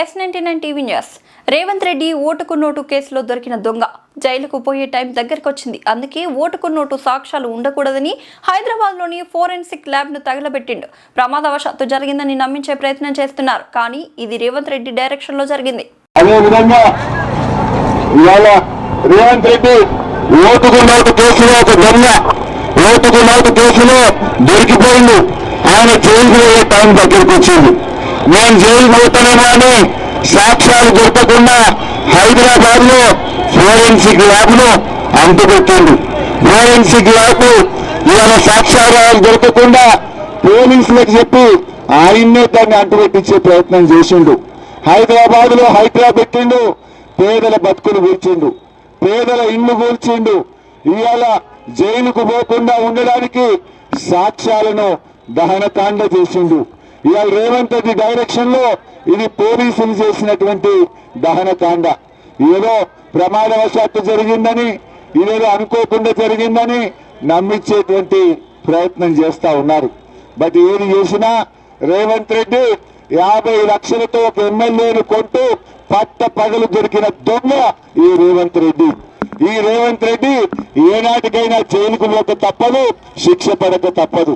S ninety nine TV news. Revanth Reddy ఓటుకు note కేసులో దొరికిన దొంగ. జైలుకు పోయే టైం దగ్గరకు వచ్చింది అందుకే ఓటుకు నోటు సాక్ష్యాలు ఉండకూడదని హైదరాబాద్లోని ఫోరెన్సిక్ ల్యాబ్ను తగలబెట్టిండు. ప్రమాదవశాత్తు జరిగిందని నమ్మించే ప్రయత్నం చేస్తున్నారు. కానీ ఇది రేవంత్ రెడ్డి డైరెక్షన్లో జరిగింది రేవంత్ రెడ్డి ఓటుకు నోటు కేసులో ఒక దొంగ ఓటుకు నోటు కేసులో ఆయన జైలుకు టైం దగ్గరకు వచ్చింది మేము జైలు పోతానేమో అని సాక్ష్యాలు దొరకకుండా హైదరాబాద్లో ఫోరెన్సిక్ ల్యాబ్ను అంటుపెట్టిండు. ఫోరెన్సిక్ ల్యాబ్ ఇవాళ సాక్ష్యాలు దొరకకుండా పోలీసులకు చెప్పి ఆయన్నే దాన్ని అంటుపెట్టించే ప్రయత్నం చేసిండు. హైదరాబాద్లో హైడ్రా పెట్టిండు పేదల బతుకులు కూర్చిండు. పేదల ఇల్లు కూల్చిండు ఇవాళ జైలుకు పోకుండా ఉండడానికి సాక్ష్యాలను దహనకాండ చేసిండు. ఇవాళ రేవంత్ రెడ్డి డైరెక్షన్లో ఇది పోలీసులు చేసినటువంటి దహనకాండ ఏదో ప్రమాదవశాత్తు జరిగిందని ఇదేదో అనుకోకుండా జరిగిందని నమ్మించేటువంటి ప్రయత్నం చేస్తా ఉన్నారు. బట్ ఏది చేసినా రేవంత్ రెడ్డి యాభై లక్షలతో ఒక ఎమ్మెల్యేను కొంటూ పట్ట పగలు దొరికిన దొంగ ఈ రేవంత్ రెడ్డి. ఈ రేవంత్ రెడ్డి ఏనాటికైనా జైలుకు పోక తప్పదు శిక్ష పడక తప్పదు.